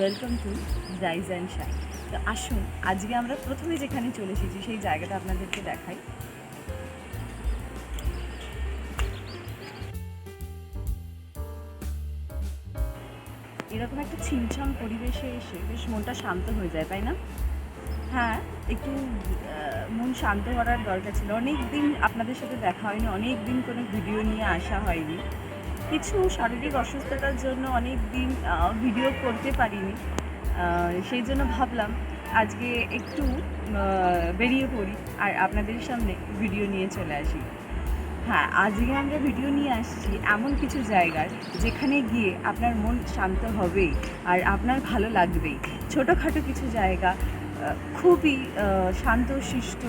Welcome to rise and shine তো আসুন, আজকে আমরা প্রথমে যেখানে চলে এসেছি, সেই জায়গাটা আপনাদেরকে দেখাই। এরকম একটা ছিমছাম পরিবেশে এসে বেশ মনটা শান্ত হয়ে যায়, তাই না? হ্যাঁ একটু মন শান্ত করার দরকার ছিল। অনেক দিন আপনাদের সাথে দেখা হয়নি অনেক দিন কোনো ভিডিও নিয়ে আসা হয়নি। কিছু শারীরিক অসুস্থতার জন্য অনেক দিন ভিডিও করতে পারিনি। সেই জন্য ভাবলাম আজকে একটু বেরিয়ে পড়ি আর আপনাদের সামনে ভিডিও নিয়ে চলে আসি। হ্যাঁ আজকে আমরা ভিডিও নিয়ে আসছি এমন কিছু জায়গার যেখানে গিয়ে আপনার মন শান্ত হবেই আর আপনার ভালো লাগবেই। ছোটোখাটো কিছু জায়গা খুবই আহ, শান্তশিষ্ট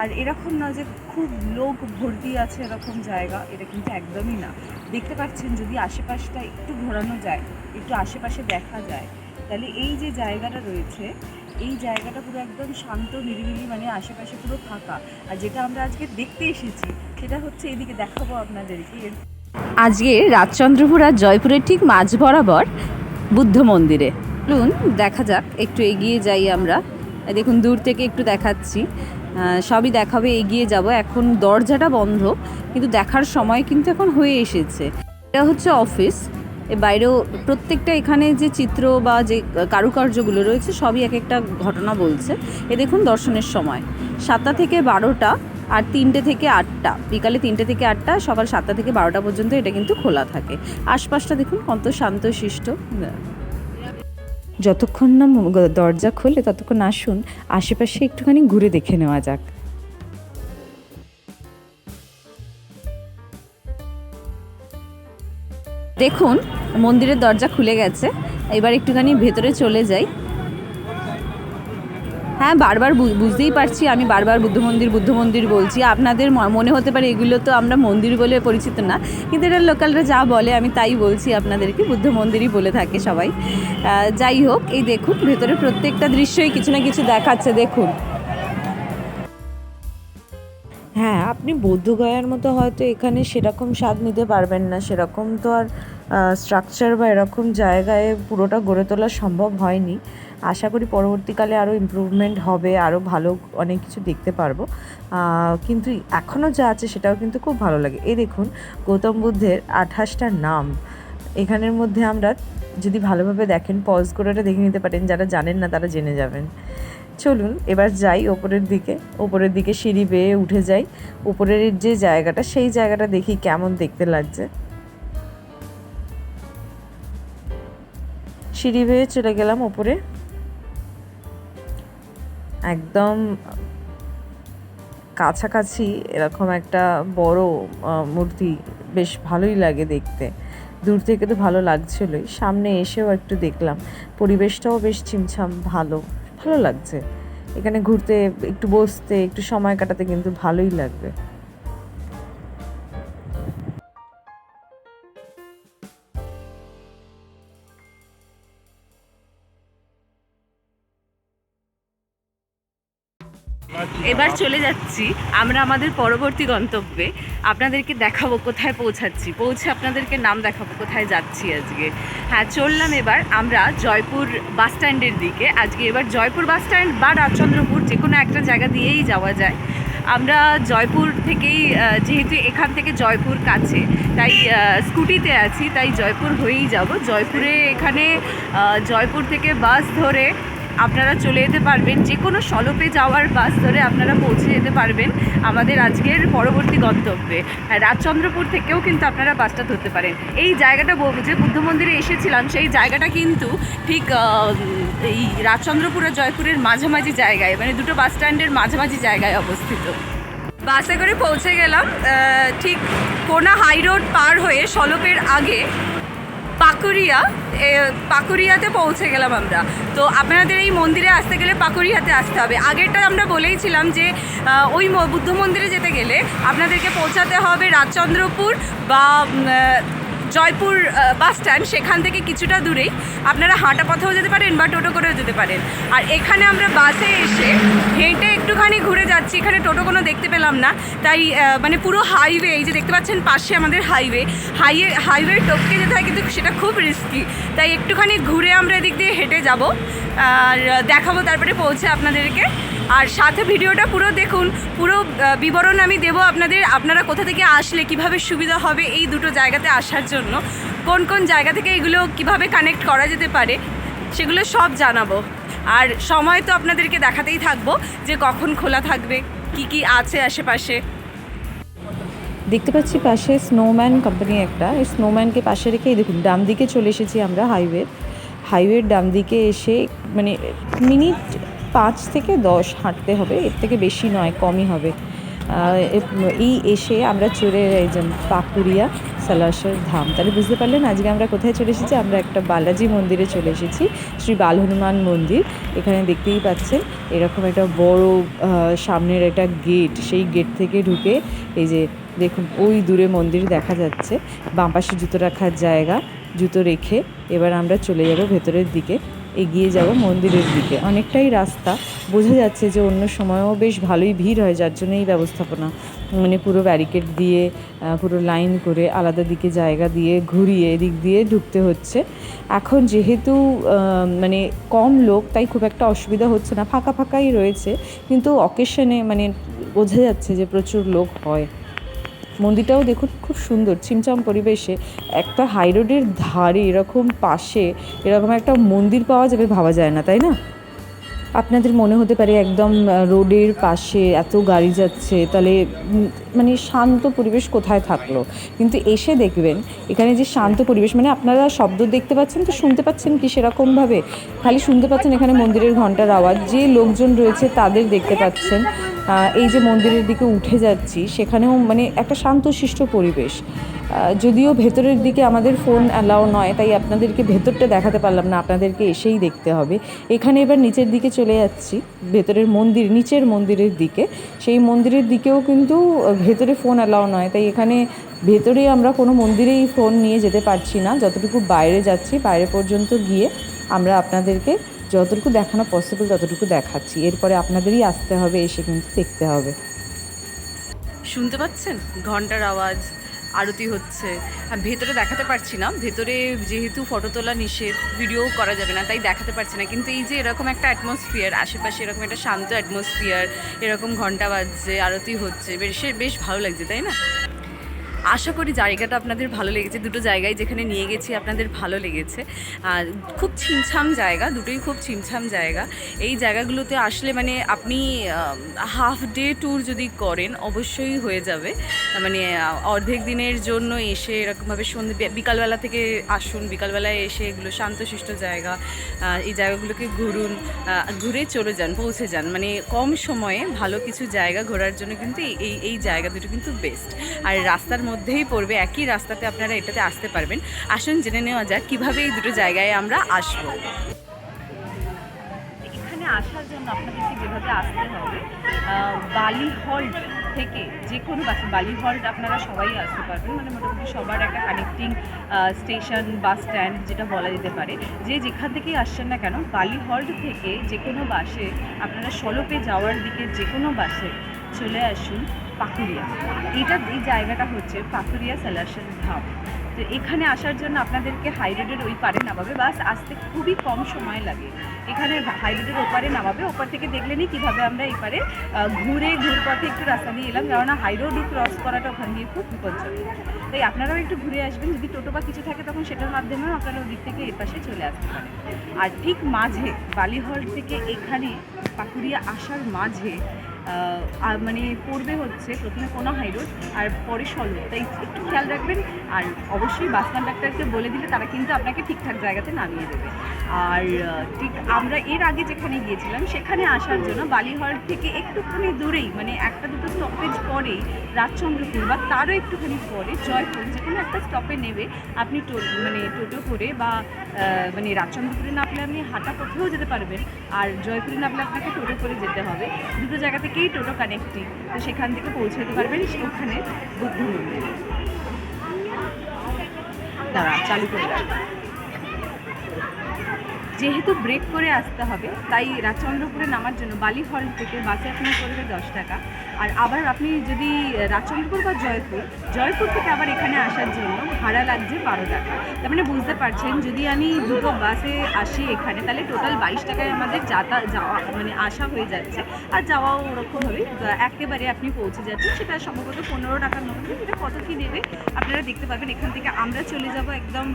আর এরকম না যে খুব লোক ভর্তি আছে এরকম জায়গা, এটা কিন্তু একদমই না। দেখতে পাচ্ছেন যদি আশেপাশটা একটু ঘোরানো যায়, একটু আশেপাশে দেখা যায়, তাহলে এই যে জায়গাটা রয়েছে, এই জায়গাটা পুরো একদম শান্ত, নিরিবিলি মানে আশেপাশে পুরো ফাঁকা। আর যেটা আমরা আজকে দেখতে এসেছি, সেটা হচ্ছে এদিকে দেখাবো আপনাদেরকে। আজকে রাজচন্দ্রপুর আর জয়পুরের ঠিক মাঝ বরাবর বুদ্ধ মন্দিরে। দেখা যাক, একটু এগিয়ে যাই আমরা। দেখুন, দূর থেকে একটু দেখাচ্ছি। সবই দেখাবে, এগিয়ে যাব। এখন দরজাটা বন্ধ, কিন্তু দেখার সময় কিন্তু এখন হয়ে এসেছে। এটা হচ্ছে অফিস। এ বাইরেও প্রত্যেকটা এখানে যে চিত্র বা যে কারুকার্যগুলো রয়েছে, সবই এক একটা ঘটনা বলছে। এ দেখুন দর্শনের সময়। সাতটা থেকে বারোটা আর তিনটে থেকে আটটা। বিকালে তিনটে থেকে আটটা, সকাল সাতটা থেকে বারোটা পর্যন্ত এটা কিন্তু খোলা থাকে। আশপাশটা দেখুন কত শান্তশিষ্ট। যতক্ষণ না দরজা খোলে ততক্ষণ আসুন, আশেপাশে একটুখানি ঘুরে দেখে নেওয়া যাক। দেখুন, মন্দিরের দরজা খুলে গেছে। এবার একটুখানি ভেতরে চলে যাই। হ্যাঁ বারবার বুঝতেই পারছি, আমি বারবার বুদ্ধ মন্দির বুদ্ধ মন্দির বলছি। আপনাদের মনে হতে পারে এগুলো তো আমরা মন্দির বলে পরিচিত না, কিন্তু এটা লোকালরা যা বলে, আমি তাই বলছি আপনাদেরকে, বুদ্ধ মন্দিরই বলে থাকে সবাই। যাই হোক, এই দেখুন, ভেতরে প্রত্যেকটা দৃশ্যই কিছু না কিছু দেখাচ্ছে, দেখুন। হ্যাঁ আপনি বৌদ্ধগয়ার মতো হয়তো এখানে সেরকম স্বাদ নিতে পারবেন না, সেরকম তো আর স্ট্রাকচার বা এরকম জায়গায় পুরোটা গড়ে তোলা সম্ভব হয়নি। আশা করি পরবর্তীকালে আরও ইমপ্রুভমেন্ট হবে আরও ভালো অনেক কিছু দেখতে পারব। কিন্তু এখনও যা আছে সেটাও কিন্তু খুব ভালো লাগে। এই দেখুন, গৌতম বুদ্ধের আঠাশটা নাম। এখানের মধ্যে আমরা যদি ভালোভাবে দেখেন পজ করে ওটা দেখে নিতে পারেন, যারা জানেন না তারা জেনে যাবেন। চলুন, এবার যাই ওপরের দিকে। ওপরের দিকে সিঁড়ি বেয়ে উঠে যাই। উপরের যে জায়গাটা, সেই জায়গাটা দেখি কেমন দেখতে লাগছে। সিঁড়ি বেয়ে চলে গেলাম ওপরে। একদম কাছাকাছি এরকম একটা বড় মূর্তি বেশ ভালোই লাগে দেখতে। দূর থেকে তো ভালো লাগছিলই। সামনে এসেও একটু দেখলাম। পরিবেশটাও বেশ চিমছাম ভালো ভালো লাগছে। এখানে ঘুরতে, একটু বসতে, একটু সময় কাটাতে কিন্তু ভালোই লাগবে। এবার চলে যাচ্ছি আমরা আমাদের পরবর্তী গন্তব্যে। আপনাদেরকে দেখাবো, কোথায় পৌঁছাচ্ছি। পৌঁছে আপনাদেরকে নাম দেখাবো, কোথায় যাচ্ছি আজকে। হ্যাঁ চললাম এবার আমরা জয়পুর বাস স্ট্যান্ডের দিকে। আজকে এবার জয়পুর বাস স্ট্যান্ড বা রাজচন্দ্রপুর, যে কোনো একটা জায়গা দিয়েই যাওয়া যায়। আমরা জয়পুর থেকেই যেহেতু এখান থেকে জয়পুর কাছে, তাই স্কুটিতে আছি, তাই জয়পুর হয়েই যাব। জয়পুরে এখানে জয়পুর থেকে বাস ধরে আপনারা চলে যেতে পারবেন। যে কোনো সলপে যাওয়ার বাস ধরে আপনারা পৌঁছে যেতে পারবেন আমাদের আজকের পরবর্তী গন্তব্যে। রাজচন্দ্রপুর থেকেও কিন্তু আপনারা বাসটা ধরতে পারেন। এই জায়গাটা যে বুদ্ধ মন্দিরে এসেছিলাম, সেই জায়গাটা কিন্তু ঠিক এই রাজচন্দ্রপুর আর জয়পুরের মাঝামাঝি জায়গায় মানে দুটো বাস স্ট্যান্ডের মাঝামাঝি জায়গায় অবস্থিত। বাসে করে পৌঁছে গেলাম ঠিক কোনা হাই রোড পার হয়ে সলপের আগে পাকুরিয়া পাকুরিয়াতে পৌঁছে গেলাম আমরা। তো আপনাদের এই মন্দিরে আসতে গেলে পাকুরিয়াতে আসতে হবে। আগেরটা আমরা বলেইছিলাম যে ওই বুদ্ধ মন্দিরে যেতে গেলে আপনাদেরকে পৌঁছাতে হবে রাজচন্দ্রপুর বা জয়পুর বাস স্ট্যান্ড সেখান থেকে কিছুটা দূরেই আপনারা হাঁটা পথেও যেতে পারেন বা টোটো করেও যেতে পারেন। আর এখানে আমরা বাসে এসে হেঁটে একটুখানি ঘুরে যাচ্ছি, এখানে টোটো কোনো দেখতে পেলাম না। তাই মানে পুরো হাইওয়ে এই যে দেখতে পাচ্ছেন পাশে আমাদের হাইওয়ে হাইওয়ে হাইওয়ে টপকে যেতে হয় কিন্তু সেটা খুব রিস্কি তাই একটুখানি ঘুরে আমরা এদিক দিয়ে হেঁটে যাব। আর দেখাবো, তারপরে পৌঁছে আপনাদেরকে। আর সাথে ভিডিওটা পুরো দেখুন, পুরো বিবরণ আমি দেবো আপনাদের, আপনারা কোথা থেকে আসলে, কীভাবে সুবিধা হবে এই দুটো জায়গাতে আসার জন্য, কোন কোন জায়গা থেকে এগুলো কীভাবে কানেক্ট করা যেতে পারে, সেগুলো সব জানাব। আর সময় তো আপনাদেরকে দেখাতেই থাকব যে কখন খোলা থাকবে, কি কি আছে আশেপাশে। দেখতে পাচ্ছি পাশে স্নোম্যান কোম্পানি একটা। এই স্নোম্যানকে পাশে রেখে দেখুন, ডান দিকে চলে এসেছি আমরা হাইওয়ে হাইওয়ের ডান দিকে এসে মানে মিনিট পাঁচ থেকে দশ হাঁটতে হবে, এর থেকে বেশি নয়, কমই হবে। এই এসে আমরা চলে এই যে পাকুড়িয়া সালাসের ধাম। তাহলে বুঝতে পারলেন, আজকে আমরা কোথায় চলে এসেছি? আমরা একটা বালাজি মন্দিরে চলে এসেছি, শ্রী বাল হনুমান মন্দির। এখানে দেখতেই পাচ্ছেন, এরকম একটা বড় সামনের একটা গেট, সেই গেট থেকে ঢুকে এই যে দেখুন, ওই দূরে মন্দির দেখা যাচ্ছে। বাম পাশে জুতো রাখার জায়গা, জুতো রেখে এবার আমরা চলে যাব ভেতরের দিকে। এগিয়ে যাব মন্দিরের দিকে। অনেকটাই রাস্তা। বোঝা যাচ্ছে যে অন্য সময়ও বেশ ভালোই ভিড় হয়, যার জন্য এই ব্যবস্থাপনা মানে পুরো ব্যারিকেড দিয়ে পুরো লাইন করে আলাদা দিকে জায়গা দিয়ে ঘুরিয়ে এদিক দিয়ে ঢুকতে হচ্ছে। এখন যেহেতু মানে কম লোক, তাই খুব একটা অসুবিধা হচ্ছে না। ফাঁকা ফাঁকাই রয়েছে। কিন্তু অকেশনে মানে বোঝা যাচ্ছে যে প্রচুর লোক হয়। মন্দিরটাও দেখুন খুব সুন্দর, ছিমছাম পরিবেশে। একটা হাই রোডের ধারে এরকম পাশে এরকম একটা মন্দির পাওয়া যাবে ভাবা যায় না, তাই না? আপনাদের মনে হতে পারে একদম রোডের পাশে এত গাড়ি যাচ্ছে, তাহলে মানে শান্ত পরিবেশ কোথায় থাকল? কিন্তু এসে দেখবেন, এখানে যে শান্ত পরিবেশ মানে আপনারা শব্দ দেখতে পাচ্ছেন তো শুনতে পাচ্ছেন কি সেরকমভাবে খালি শুনতে পাচ্ছেন এখানে মন্দিরের ঘণ্টার আওয়াজ, যে লোকজন রয়েছে তাদের দেখতে পাচ্ছেন। এই যে মন্দিরের দিকে উঠে যাচ্ছি, সেখানেও মানে একটা শান্তশিষ্ট পরিবেশ। যদিও ভেতরের দিকে আমাদের ফোন অ্যালাও নয়, তাই আপনাদেরকে ভেতরটা দেখাতে পারলাম না, আপনাদেরকে এসেই দেখতে হবে। এখানে এবার নিচের দিকে চলে যাচ্ছি, ভেতরের মন্দির, নিচের মন্দিরের দিকে। সেই মন্দিরের দিকেও কিন্তু ভেতরে ফোন অ্যালাও নয়, তাই এখানে ভেতরে আমরা কোনো মন্দিরেই ফোন নিয়ে যেতে পারছি না। যতটুকু বাইরে যাচ্ছি, বাইরে পর্যন্ত গিয়ে আমরা আপনাদেরকে যতটুকু দেখানো পসিবল ততটুকু দেখাচ্ছি। এরপরে আপনাদেরই আসতে হবে, এসে কিন্তু দেখতে হবে। শুনতে পাচ্ছেন? ঘণ্টার আওয়াজ, আরতি হচ্ছে। আর ভেতরে দেখাতে পারছি না। ভেতরে যেহেতু ফটো তোলা নিষেধ ভিডিও করা যাবে না, তাই দেখাতে পারছি না। কিন্তু এই যে এরকম একটা অ্যাটমসফিয়ার আশেপাশে এরকম একটা শান্ত অ্যাটমসফিয়ার এরকম ঘণ্টা বাজছে, আরতি হচ্ছে, বেশ বেশ ভালো লাগছে, তাই না? আশা করি জায়গাটা আপনাদের ভালো লেগেছে। দুটো জায়গায় যেখানে নিয়ে গেছি, আপনাদের ভালো লেগেছে। আর খুব ছিমছাম জায়গা, দুটোই খুব ছিমছাম জায়গা। এই জায়গাগুলোতে আসলে মানে আপনি হাফ ডে ট্যুর যদি করেন, অবশ্যই হয়ে যাবে। মানে অর্ধেক দিনের জন্য এসে এরকমভাবে সন্ধ্যে বিকালবেলা থেকে আসুন, বিকালবেলায় এসে এগুলো শান্তশিষ্ট জায়গা এই জায়গাগুলোকে ঘুরুন ঘুরে চলে যান, পৌঁছে যান। মানে কম সময়ে ভালো কিছু জায়গা ঘোরার জন্য কিন্তু এই- এই এই জায়গা দুটো কিন্তু বেস্ট আর রাস্তার মধ্যেই পড়বে, একই রাস্তাতে আপনারা এটাতে আসতে পারবেন। আসুন, জেনে নেওয়া যাক কীভাবে এই দুটো জায়গায় আমরা আসব। এখানে আসার জন্য আপনাদেরকে যেভাবে আসতে হবে বালি হল্ট থেকে যে কোনো বাসে বালি হল্ট আপনারা সবাই আসতে পারবেন। মানে মোটামুটি সবার একটা কানেক্টিং স্টেশন বাস স্ট্যান্ড যেটা বলা যেতে পারে। যে যেখান থেকেই আসছেন না কেন, বালি হল্ট থেকে যে কোনো বাসে আপনারা সলপে যাওয়ার দিকে যে কোনো বাসে চলে আসুন পাকুড়িয়া। এটা এই জায়গাটা হচ্ছে পাকুড়িয়া সালাসের ধাম তো এখানে আসার জন্য আপনাদেরকে হাই রোডের ওই পারে নামাবে। বাস আসতে খুবই কম সময় লাগে। এখানে হাই রোডের ওপারে নামাবে। ওপার থেকে দেখলেনই কীভাবে আমরা এপারে আহ, ঘুরে ঘুরপথে একটু রাস্তা দিয়ে এলাম। কেননা হাই রোড ক্রস করাটা ওখান দিয়ে খুব বিপজ্জনক। তাই আপনারাও একটু ঘুরে আসবেন। যদি টোটো বা কিছু থাকে তখন সেটার মাধ্যমেও আপনারা ওদিক থেকে এই পাশে চলে আসতে পারেন। আর ঠিক মাঝে বালিহল থেকে এখানে পাকুড়িয়া আসার মাঝে মানে পড়বে হচ্ছে প্রথমে কোনো হাইরোড আর পরে সলো। তাই একটু খেয়াল রাখবেন, আর অবশ্যই বাস কন্ডাক্টরকে বলে দিলে তারা কিন্তু আপনাকে ঠিকঠাক জায়গাতে নামিয়ে দেবে। আর ঠিক আমরা এর আগে যেখানে গিয়েছিলাম, সেখানে আসার জন্য বালিহল থেকে একটুখানি দূরেই মানে একটা দুটো স্টপেজ পরেই রাজচন্দ্রপুর বা তারও একটুখানি পরে জয়পুর যে কোনো একটা স্টপে নেবে, আপনি টো- মানে টোটো করে বা মানে রাজচন্দ্রপুরে নামলে আপনি হাঁটা পথেও যেতে পারবেন, আর জয়পুরে নামলে আপনাকে টোটো করে যেতে হবে। দুটো জায়গা থেকেই টোটো কানেক্টিং তো সেখান থেকে পৌঁছাতে পারবেন ওখানে বুদ্ধ মন্দিরে দাঁড়া চালু করে যেহেতু ব্রেক করে আসতে হবে, তাই রাজচন্দ্রপুরে নামার জন্য বালি হল থেকে বাসে আপনি করবে দশ টাকা। আর আবার আপনি যদি রাজচন্দ্রপুর বা জয়পুর জয়পুর থেকে আবার এখানে আসার জন্য ভাড়া লাগছে বারো টাকা। তার মানে বুঝতে পারছেন, যদি আমি দুটো বাসে আসি এখানে, তাহলে টোটাল বাইশ টাকায় আমাদের যাতা, যাওয়া মানে আসা হয়ে যাচ্ছে। আর যাওয়াও ওরকমভাবে একেবারে আপনি পৌঁছে যাচ্ছেন। সেটা সম্ভবত পনেরো টাকার মধ্যে সেটা কত কী নেবে আপনারা দেখতে পাবেন এখান থেকে আমরা চলে যাব একদম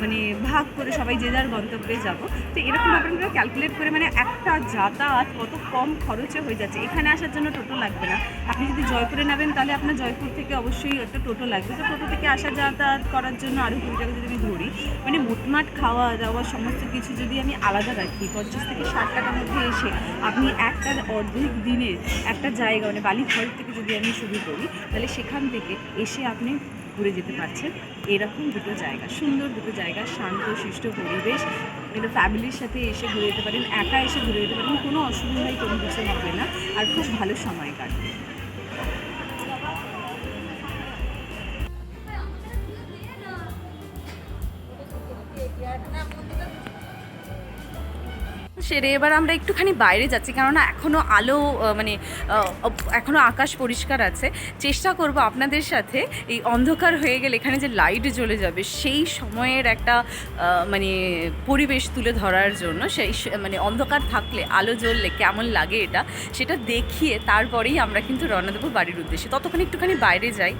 মানে ভাগ করে সবাই যে যার গন্তব্যে যাব তো এরকম আপনারা ক্যালকুলেট করে মানে একটা যাতায়াত কত কম খরচে হয়ে যাচ্ছে। এখানে আসার জন্য টোটো লাগবে না। আপনি যদি জয়পুরে নেবেন তাহলে আপনার জয়পুর থেকে অবশ্যই একটা টোটো লাগবে। তো টোটো থেকে আসা যাতায়াত করার জন্য আরও কুড়ি টাকা যদি আমি ধরি মানে মোটমাট খাওয়া দাওয়া সমস্ত কিছু যদি আমি আলাদা রাখি পঞ্চাশ থেকে ষাট টাকার মধ্যে এসে আপনি একটা অর্ধেক দিনের একটা জায়গা মানে বালি ঘর থেকে যদি আমি শুরু করি তাহলে সেখান থেকে এসে আপনি ঘুরে যেতে পারছেন। এরকম দুটো জায়গা। সুন্দর দুটো জায়গা শান্ত শিষ্ট পরিবেশ। এটা ফ্যামিলির সাথে এসে ঘুরে যেতে পারেন, একা এসে ঘুরে যেতে পারেন, কোনো অসুবিধাই কোনো কিছু হবে না। আর খুব ভালো সময় কাটবে। সেরে এবার আমরা একটুখানি বাইরে যাচ্ছি, কেননা এখনও আলো মানে এখনও আকাশ পরিষ্কার আছে। চেষ্টা করব আপনাদের সাথে এই অন্ধকার হয়ে গেলে এখানে যে লাইট জ্বলে যাবে, সেই সময়ের একটা মানে পরিবেশ তুলে ধরার জন্য সেই মানে অন্ধকার থাকলে, আলো জ্বললে কেমন লাগে এটা, সেটা দেখিয়ে তারপরেই আমরা কিন্তু রওনা দেবো বাড়ির উদ্দেশ্যে। ততক্ষণ একটুখানি বাইরে যাই,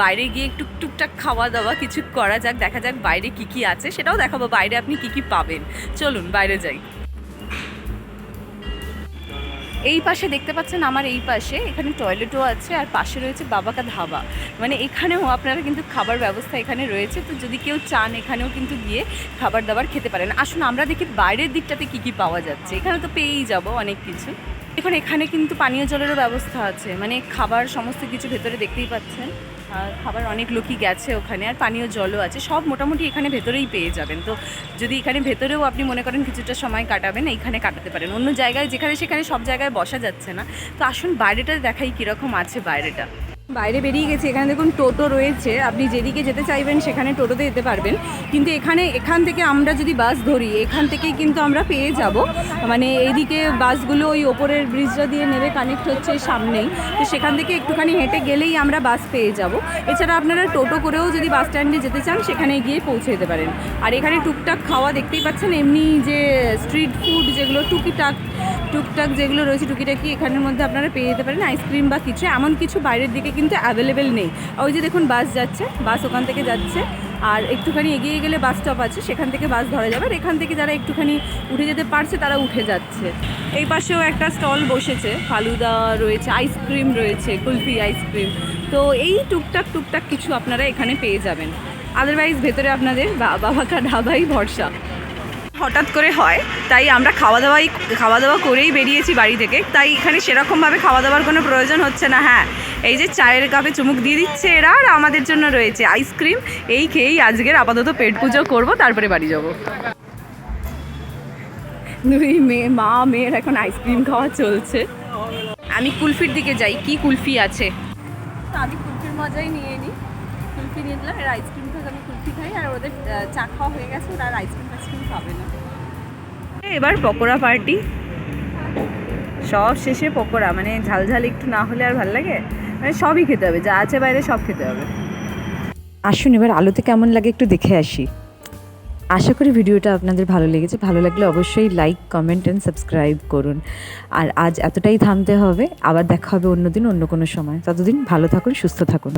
বাইরে গিয়ে একটু টুকটাক খাওয়া দাওয়া কিছু করা যাক, দেখা যাক বাইরে কী কী আছে, সেটাও দেখাবো, বাইরে আপনি কী কী পাবেন। চলুন, বাইরে যাই। এই পাশে দেখতে পাচ্ছেন আমার এই পাশে এখানে টয়লেটও আছে আর পাশে রয়েছে বাবাকা ধাবা মানে এখানেও আপনারা কিন্তু খাবার ব্যবস্থা এখানে রয়েছে। তো যদি কেউ চান এখানেও কিন্তু গিয়ে খাবার দাবার খেতে পারেন। আসুন, আমরা দেখি বাইরের দিকটাতে কি কি পাওয়া যাচ্ছে। এখানে তো পেয়েই যাব অনেক কিছু। এখন এখানে কিন্তু পানীয় জলেরও ব্যবস্থা আছে। মানে খাবার সমস্ত কিছু ভেতরে দেখতেই পাচ্ছেন। খাবার অনেক লোকই গেছে ওখানে, আর পানীয় জলও আছে, সব মোটামুটি এখানে ভেতরেই পেয়ে যাবেন। তো যদি এখানে ভেতরেও আপনি মনে করেন কিছুটা সময় কাটাবেন, এইখানে কাটাতে পারেন। অন্য জায়গায় যেখানে সেখানে সব জায়গায় বসা যাচ্ছে না। তো আসুন বাইরেটা দেখাই কীরকম আছে বাইরেটা। বাইরে বেরিয়ে গেছে, এখানে দেখুন টোটো রয়েছে, আপনি যেদিকে যেতে চাইবেন সেখানে টোটোতে যেতে পারবেন। কিন্তু এখানে, এখান থেকে আমরা যদি বাস ধরি, এখান থেকেই কিন্তু আমরা পেয়ে যাব। মানে এইদিকে বাসগুলো ওই ওপরের ব্রিজটা দিয়ে নেবে কানেক্ট হচ্ছে সামনেই। তো সেখান থেকে একটুখানি হেঁটে গেলেই আমরা বাস পেয়ে যাব। এছাড়া আপনারা টোটো করেও যদি বাস স্ট্যান্ডে যেতে চান, সেখানে গিয়ে পৌঁছে যেতে পারেন। আর এখানে টুকটাক খাওয়া দেখতেই পাচ্ছেন, এমনি যে স্ট্রিট ফুড যেগুলো টুকিটাক টুকটাক যেগুলো রয়েছে টুকিটাকি এখানের মধ্যে আপনারা পেয়ে যেতে পারেন আইসক্রিম বা কিছু। এমন কিছু বাইরের দিকে কিন্তু অ্যাভেলেবেল নেই। ওই যে দেখুন বাস যাচ্ছে বাস ওখান থেকে যাচ্ছে। আর একটুখানি এগিয়ে গেলে বাস স্টপ আছে, সেখান থেকে বাস ধরা যাবে। আর এখান থেকে যারা একটুখানি উঠে যেতে পারছে, তারা উঠে যাচ্ছে। এই পাশেও একটা স্টল বসেছে, ফালুদা রয়েছে আইসক্রিম রয়েছে, কুলফি আইসক্রিম তো এই টুকটাক টুকটাক কিছু আপনারা এখানে পেয়ে যাবেন। আদারওয়াইজ ভেতরে আপনাদের বাবাকা ঢাবাই ভরসা। হঠাৎ করে হয়, তাই আমরা খাওয়া দাওয়াই খাওয়া দাওয়া করেই বেরিয়েছি বাড়ি থেকে। তাই এখানে সেরকমভাবে খাওয়া দাওয়ার কোনো প্রয়োজন হচ্ছে না হ্যাঁ। এই যে চায়ের কাপে চুমুক দিয়ে দিচ্ছে এরা আর আমাদের জন্য রয়েছে আইসক্রিম। এই খেয়েই আজকের আপাতত পেট পুজো করব, তারপরে বাড়ি যাব। দুই মেয়ে, মা, মেয়ের এখন আইসক্রিম খাওয়া চলছে। আমি কুলফির দিকে যাই, কি কুলফি আছে? আমি কুলফির মজাই নিয়ে নিই কুলফি নিয়ে নিলাম এর আইসক্রিম খাই আর ওদের চা খাওয়া হয়ে গেছে ওরা আর আইসক্রিম ফাইসক্রিম খাবে না। এবার পকোড়া পার্টি সব শেষে পকোড়া মানে ঝাল ঝাল একটু না হলে আর ভালো লাগে? মানে সবই খেতে হবে যা আছে বাইরে সব খেতে হবে। আসুন এবার আলোতে কেমন লাগে একটু দেখে আসি। আশা করি ভিডিওটা আপনাদের ভালো লেগেছে। ভালো লাগলে অবশ্যই লাইক কমেন্ট অ্যান্ড সাবস্ক্রাইব করুন। আর আজ এতটাই থামতে হবে আবার দেখা হবে অন্যদিন অন্য কোনো সময়। ততদিন ভালো থাকুন সুস্থ থাকুন।